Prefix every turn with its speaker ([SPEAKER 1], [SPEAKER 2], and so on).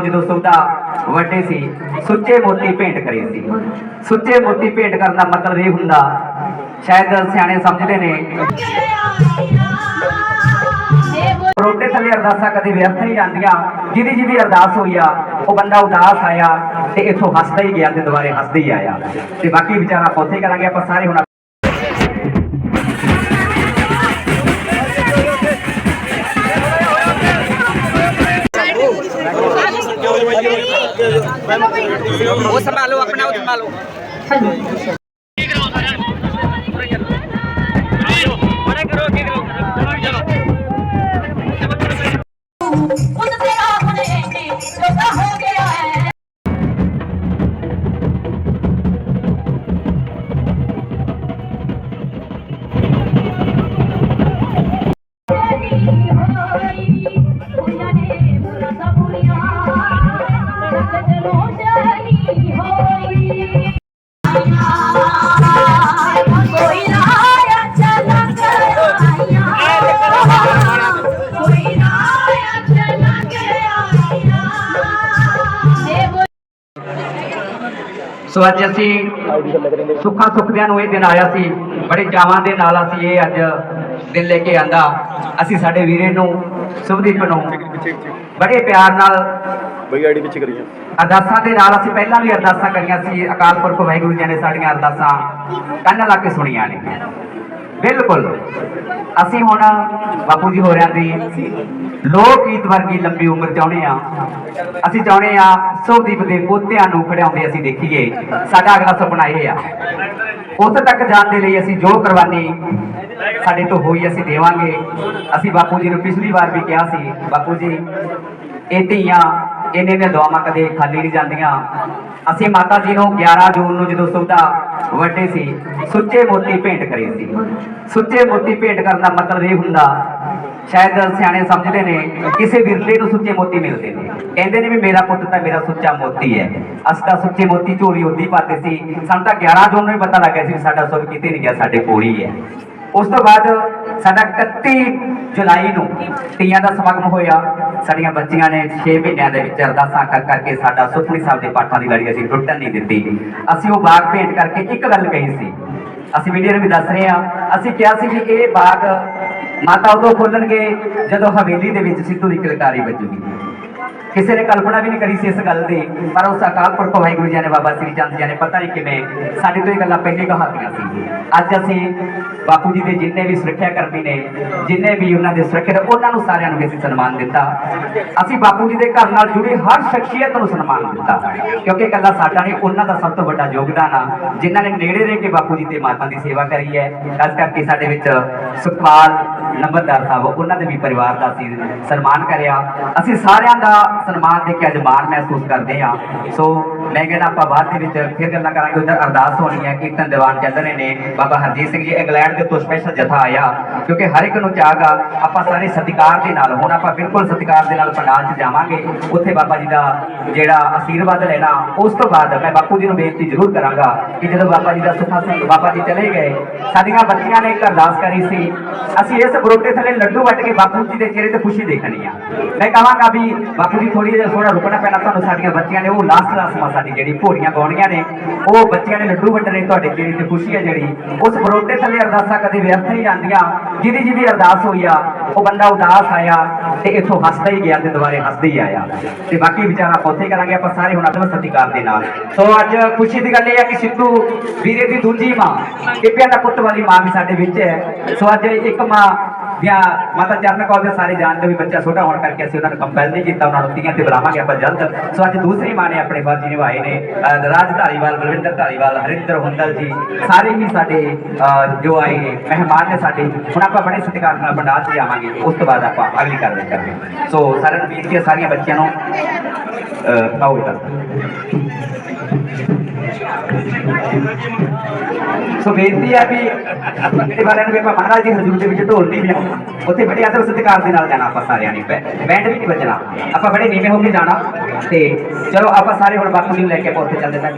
[SPEAKER 1] ਨੂੰ ਜਦੋਂ ਸੁਵਿਧਾ ਵੱਡੇ ਸੀ, ਸੁੱਚੇ ਮੋਤੀ ਭੇਂਟ ਕਰੇ ਸੀ। ਸੁੱਚੇ ਮੋਤੀ ਭੇਂਟ ਕਰਨ ਦਾ ਮਤਲਬ ਇਹ ਹੁੰਦਾ, ਸ਼ਾਇਦ ਸਿਆਣੇ ਸਮਝਦੇ ਨੇ, ਰੋਟੇ ਥੱਲੇ ਅਰਦਾਸਾਂ ਕਦੇ ਵਿਅਰਥ ਨਹੀਂ ਜਾਂਦੀਆਂ, ਜਿਹਦੀ ਜਿਹਦੀ ਅਰਦਾਸ ਹੋਈ ਆ, ਉਹ ਬੰਦਾ ਉਦਾਸ ਆਇਆ ਤੇ ਇੱਥੋਂ ਹੱਸਦਾ ਹੀ ਗਿਆ ਤੇ ਦੁਬਾਰੇ ਹੱਸਦਾ ਹੀ ਆਇਆ। ਤੇ ਬਾਕੀ ਵਿਚਾਰਾ ਆਪਾਂ ਉੱਥੇ ਕਰਾਂਗੇ, ਆਪਾਂ ਸਾਰੇ ਹੁਣ
[SPEAKER 2] 看见了你
[SPEAKER 1] ਸੋ ਅੱਜ ਅਸੀਂ ਸੁੱਖਾਂ ਸੁਖਦਿਆਂ ਨੂੰ ਇਹ ਦਿਨ ਆਇਆ ਸੀ ਬੜੇ ਚਾਵਾਂ ਦੇ ਨਾਲ ਅਸੀਂ ਇਹ ਅੱਜ ਦਿਨ ਲੈ ਕੇ ਆਂਦਾ। ਅਸੀਂ ਸਾਡੇ ਵੀਰੇ ਨੂੰ ਸੁਭਦੀਪ ਨੂੰ ਬੜੇ ਪਿਆਰ ਨਾਲ
[SPEAKER 3] ਬਈ ਆਈਡੀ ਪਿੱਛੇ ਕਰੀਏ।
[SPEAKER 1] ਅਰਦਾਸਾਂ ਦੇ ਨਾਲ ਅਸੀਂ ਪਹਿਲਾਂ ਵੀ ਅਰਦਾਸਾਂ ਕਰੀਆਂ ਸੀ। ਅਕਾਲ ਪੁਰਖ ਵਾਹਿਗੁਰੂ ਜੀ ਨੇ ਸਾਡੀਆਂ ਅਰਦਾਸਾਂ ਕੰਨ ਲਾ ਕੇ ਸੁਣੀਆਂ ਨੇ। ਬਿਲਕੁਲ। ਅਸੀਂ ਹੁਣ ਬਾਪੂ ਜੀ ਹੋਰਿਆਂ ਦੀ ਲੋਕ ਗੀਤ ਵਰਗੀ ਲੰਬੀ ਉਮਰ ਚਾਹੁੰਦੇ ਆ ਅਸੀਂ ਚਾਹੁੰਦੇ ਆ ਸੋਦੀਪ ਦੇ ਪੋਤਿਆਂ ਨੂੰ ਖੜਿਆਉਂਦੇ ਅਸੀਂ ਦੇਖੀਏ। ਸਾਡਾ ਅਗਲਾ ਸੁਪਨਾ ਇਹ ਆ। ਉੱਥੇ ਤੱਕ ਜਾਣ ਦੇ ਲਈ ਅਸੀਂ ਜੋ ਕੁਰਬਾਨੀ ਸਾਡੇ ਤੋਂ ਹੋਈ ਅਸੀਂ ਦੇਵਾਂਗੇ। ਅਸੀਂ ਬਾਪੂ ਜੀ ਨੂੰ ਪਿਛਲੀ ਵਾਰ ਵੀ ਕਿਹਾ ਸੀ, ਬਾਪੂ ਜੀ, ਇਹ ਧੀਆਂ ਇਹਨੇ ਦੀਆਂ ਦੁਆਵਾਂ ਕਦੇ ਖਾਲੀ ਨਹੀਂ ਜਾਂਦੀਆਂ। ਅਸੀਂ ਮਾਤਾ ਜੀ ਨੂੰ 11 ਜੂਨ ਨੂੰ ਜਦੋਂ ਸੁਵਿਧਾ ਵੱਡੇ ਸੀ, ਸੁੱਚੇ ਮੋਤੀ ਭੇਂਟ ਕਰੇ ਸੀ। ਸੁੱਚੇ ਮੋਤੀ ਭੇਂਟ ਕਰਨ ਦਾ ਮਤਲਬ ਇਹ ਹੁੰਦਾ, ਸ਼ਾਇਦ ਸਿਆਣੇ ਸਮਝਦੇ ਨੇ, ਕਿਸੇ ਵਿਰਲੇ ਨੂੰ ਸੁੱਚੇ ਮੋਤੀ ਮਿਲਦੇ ਨੇ। ਕਹਿੰਦੇ ਨੇ ਵੀ ਮੇਰਾ ਪੁੱਤ ਤਾਂ ਮੇਰਾ ਸੁੱਚਾ ਮੋਤੀ ਹੈ। ਅਸੀਂ ਤਾਂ ਸੁੱਚੇ ਮੋਤੀ ਝੋਲੀ ਉੱਦੀ ਪਾਤੇ ਸੀ। ਸਾਨੂੰ ਤਾਂ 11 ਜੂਨ ਨੂੰ ਹੀ ਪਤਾ ਲੱਗਿਆ ਸੀ ਵੀ ਸਾਡਾ ਸੁਰ ਕਿਤੇ ਨਹੀਂ ਗਿਆ, ਸਾਡੇ ਕੋਲ ਹੀ ਹੈ। ਉਸ ਤੋਂ ਬਾਅਦ ਸਾਡਾ 31 ਜੁਲਾਈ ਨੂੰ ਤੀਆਂ ਦਾ ਸਮਾਗਮ ਹੋਇਆ। ਸਾਡੀਆਂ ਬੱਚੀਆਂ ਨੇ 6 ਮਹੀਨਿਆਂ ਦੇ ਵਿੱਚ ਅਰਦਾਸਾਂ ਕਰ ਕਰਕੇ ਸਾਡਾ ਸੁਖਮਨੀ ਸਾਹਿਬ ਦੇ ਪਾਠਾਂ ਦੀ ਲੜੀ ਅਸੀਂ ਟੁੱਟਣ ਨਹੀਂ ਦਿੱਤੀ। ਅਸੀਂ ਉਹ ਬਾਗ ਭੇਂਟ ਕਰਕੇ ਇੱਕ ਗੱਲ ਕਹੀ ਸੀ। ਅਸੀਂ ਮੀਡੀਆ ਨੂੰ ਵੀ ਦੱਸ ਰਹੇ ਹਾਂ। ਅਸੀਂ ਕਿਹਾ ਸੀ ਵੀ ਇਹ ਬਾਗ ਮਾਤਾ ਉਦੋਂ ਖੋਲਣਗੇ ਜਦੋਂ ਹਵੇਲੀ ਦੇ ਵਿੱਚ ਸਿੱਧੂ ਦੀ ਕਿਲਕਾਰੀ ਵੱਜੂਗੀ। ਕਿਸੇ ਨੇ ਕਲਪਨਾ ਵੀ ਨਹੀਂ ਕਰੀ ਸੀ ਇਸ ਗੱਲ ਦੀ, ਪਰ ਉਸ ਅਕਾਲ ਪੁਰਖ ਵਾਹਿਗੁਰੂ ਜੀ ਨੇ ਬਾਬਾ ਸ੍ਰੀ ਚੰਦ ਜੀ ਨੇ ਪਤਾ ਨਹੀਂ ਕਿਵੇਂ ਸਾਡੇ ਤੋਂ ਇਹ ਗੱਲਾਂ ਪਹਿਲੇ ਕਹਾਤੀਆਂ ਸੀ ਅੱਜ ਅਸੀਂ ਬਾਪੂ ਜੀ ਦੇ ਜਿੰਨੇ ਵੀ ਸੁਰੱਖਿਆ ਕਰਮੀ ਨੇ, ਜਿੰਨੇ ਵੀ ਉਹਨਾਂ ਦੇ ਸੁਰੱਖਿਅਤ, ਉਹਨਾਂ ਨੂੰ ਸਾਰਿਆਂ ਨੂੰ ਵੀ ਅਸੀਂ ਸਨਮਾਨ ਦਿੱਤਾ। ਅਸੀਂ ਬਾਪੂ ਜੀ ਦੇ ਘਰ ਨਾਲ ਜੁੜੀ ਹਰ ਸ਼ਖਸੀਅਤ ਨੂੰ ਸਨਮਾਨ ਦਿੱਤਾ, ਕਿਉਂਕਿ ਇਕੱਲਾ ਸਾਡਾ ਨਹੀਂ, ਉਹਨਾਂ ਦਾ ਸਭ ਤੋਂ ਵੱਡਾ ਯੋਗਦਾਨ ਆ, ਜਿਨ੍ਹਾਂ ਨੇ ਨੇੜੇ ਰਹਿ ਕੇ ਬਾਪੂ ਜੀ ਤੇ ਮਾਤਾ ਦੀ ਸੇਵਾ ਕਰੀ ਹੈ। ਖਾਸ ਕਰਕੇ ਸਾਡੇ ਵਿੱਚ ਸੁਖਪਾਲ ਨੰਬਰਦਾਰ ਸਾਹਿਬ, ਉਹਨਾਂ ਦੇ ਵੀ ਪਰਿਵਾਰ ਦਾ ਅਸੀਂ ਸਨਮਾਨ ਕਰਿਆ। ਅਸੀਂ ਸਾਰਿਆਂ ਦਾ ਸਨਮਾਨ ਦੇ ਕੇ ਅੱਜ ਮਾਣ ਮਹਿਸੂਸ ਕਰਦੇ ਹਾਂ। ਸੋ ਮੈਂ ਕਹਿੰਦਾ ਆਪਾਂ ਬਾਅਦ ਦੇ ਵਿੱਚ ਫਿਰ ਗੱਲਾਂ ਕਰਾਂਗੇ। ਉਧਰ ਅਰਦਾਸ ਹੋਣੀ ਹੈ, ਕੀਰਤਨ ਦੀਵਾਨ ਚੱਲ ਨੇ। ਬਾਬਾ ਹਰਜੀਤ ਸਿੰਘ ਜੀ, ਇੰਗਲੈਂਡ ਦੇ ਤੋਂ ਸਪੈਸ਼ਲ ਜਥਾ ਆਇਆ। ਕਿਉਂਕਿ ਹਰ ਇੱਕ ਨੂੰ ਚਾਹਗਾ ਆਪਾਂ ਸਾਰੇ ਸਤਿਕਾਰ ਦੇ ਨਾਲ, ਹੁਣ ਆਪਾਂ ਬਿਲਕੁਲ ਸਤਿਕਾਰ ਦੇ ਨਾਲ ਪੰਡਾਲ 'ਚ ਜਾਵਾਂਗੇ। ਉੱਥੇ ਬਾਬਾ ਜੀ ਦਾ ਜਿਹੜਾ ਆਸ਼ੀਰਵਾਦ ਲੈਣਾ, ਉਸ ਤੋਂ ਬਾਅਦ ਮੈਂ ਬਾਪੂ ਜੀ ਨੂੰ ਬੇਨਤੀ ਜ਼ਰੂਰ ਕਰਾਂਗਾ ਕਿ ਜਦੋਂ ਬਾਬਾ ਜੀ ਦਾ ਸੁਖਾ ਸਿੰਘ, ਬਾਬਾ ਜੀ ਚਲੇ ਗਏ, ਸਾਡੀਆਂ ਬੱਚੀਆਂ ਨੇ ਇੱਕ ਅਰਦਾਸ ਕਰੀ ਸੀ। ਅਸੀਂ ਇਸ ਬਰੋਟੇ ਥੱਲੇ ਲੱਡੂ ਵੱਟ ਕੇ ਬਾਪੂ ਜੀ ਦੇ ਚਿਹਰੇ ਤੇ ਖੁਸ਼ੀ ਦੇਖਣੀ ਆ। ਮੈਂ ਕਹਾਂਗਾ ਵੀ ਬਾਪੂ ਜੀ ਥੋੜੀ ਜਿਹੀ ਥੋੜਾ ਰੁਕਣਾ ਪੈਣਾ ਤੁਹਾਨੂੰ, ਸਾਡੀਆਂ ਬੱਚੀਆਂ ਨੇ, ਉਹ ਲਾਸਟ ਲਾਸਟ ਸਾਡੀ ਜਿਹੜੀ ਭੋੜੀਆਂ ਗਾਉਣੀਆਂ ਨੇ, ਉਹ ਬੱਚਿਆਂ ਨੇ ਲੱਡੂ ਵੱਟਣੇ, ਤੁਹਾਡੇ ਚਿਹਰੇ ਤੇ ਖੁਸ਼ੀ ਹੈ ਜਿਹੜੀ। ਉਸ ਬਰੋਟੇ ਥੱਲੇ ਅਰਦਾਸਾਂ ਕਦੇ ਵਿਅਰਥ ਨਹੀਂ ਜਾਂਦੀਆਂ। ਜਿਹਦੀ ਜਿਹਦੀ ਅਰਦਾਸ ਹੋਈ ਆ, ਉਹ ਬੰਦਾ ਉਦਾਸ ਆਇਆ ਤੇ ਇੱਥੋਂ ਹੱਸਦਾ ਹੀ ਗਿਆ ਤੇ ਦੁਬਾਰੇ ਹੱਸਦਾ ਹੀ ਆਇਆ। ਤੇ ਬਾਕੀ ਵਿਚਾਰਾ ਆਪਾਂ ਕਰਾਂਗੇ ਆਪਾਂ ਸਾਰੇ ਹੁਣ ਅਦਬ ਸਤਿਕਾਰ ਦੇ ਨਾਲ। ਸੋ ਅੱਜ ਖੁਸ਼ੀ ਦੀ ਗੱਲ ਇਹ ਹੈ ਕਿ ਸਿੱਧੂ ਵੀਰੇ ਦੀ ਦੂਜੀ ਮਾਂ ਕਿਪਿਆ ਦਾ ਪੁੱਤ ਵਾਲੀ ਮਾਂ ਵੀ ਸਾਡੇ ਵਿੱਚ ਹੈ। ਸੋ ਅੱਜ ਇੱਕ ਮਾਂ ਜਾਂ ਮਾਤਾ ਚਰਨ ਕੌਰ ਦੇ ਸਾਰੇ ਜਾਣਦੇ ਵੀ ਬੱਚਾ ਛੋਟਾ ਹੋਣ ਕਰਕੇ ਅਸੀਂ ਉਹਨਾਂ ਨੂੰ ਕੰਪੈਲ ਨਹੀਂ ਕੀਤਾ, ਉਹਨਾਂ ਨੂੰ ਤੀਆਂ ਤੇ ਬੁਲਾਵਾਂਗੇ ਆਪਾਂ ਜਲਦ। ਸੋ ਅੱਜ ਦੂਸਰੀ ਮਾਂ ਨੇ ਆਪਣੇ ਫਰਜ਼ ਨਿਭਾਏ ਨੇ ਰਾਜ ਧਾਰੀਵਾਲ, ਬਲਵਿੰਦਰ ਧਾਰੀਵਾਲ, ਹਰਿੰਦਰ ਹੁੰਦਲ ਜੀ, ਸਾਰੇ ਹੀ ਸਾਡੇ ਜੋ ਆਏ ਮਹਿਮਾਨ ਨੇ ਸਾਡੇ, ਹੁਣ ਆਪਾਂ ਬੜੇ ਸਤਿਕਾਰ ਨਾਲ ਬੰਡਾਲ 'ਚ ਜਾਵਾਂਗੇ, ਉਸ ਤੋਂ ਬਾਅਦ ਆਪਾਂ ਅਗਲੀ ਕਾਰਵਾਈ ਕਰਾਂਗੇ। ਸੋ ਸਾਰਿਆਂ ਨੂੰ ਬੇਨਤੀ ਹੈ, ਸਾਰੀਆਂ ਬੱਚਿਆਂ ਨੂੰ, ਅਹ, ਆਓ ਬੇਟਾ ਸੋ ਬੇਨਤੀ ਹੈ ਵੀ ਜਿਹੜੇ ਵਾਲਿਆਂ ਨੂੰ ਵੀ ਆਪਾਂ ਮਹਾਰਾਜ ਦੀ ਹਜ਼ੂਰ ਦੇ ਵਿੱਚ ਢੋਲ ਨਹੀਂ ਵਜਾਉਣਾ ਉੱਥੇ ਬੜੇ ਆਦਰ ਸਤਿਕਾਰ ਦੇ ਨਾਲ ਜਾਣਾ ਆਪਾਂ ਸਾਰਿਆਂ ਨੇ। ਬੈਂਡ ਵੀ ਨਹੀਂ ਵੱਜਣਾ। ਆਪਾਂ ਬੜੇ ਨੀਵੇਂ ਹੋ ਕੇ ਜਾਣਾ ਤੇ ਚਲੋ ਆਪਾਂ ਸਾਰੇ ਹੁਣ ਬਾਪੂ ਜੀ ਨੂੰ ਲੈ ਕੇ ਆਪਾਂ ਉੱਥੇ ਚੱਲਦੇ ਹਾਂ।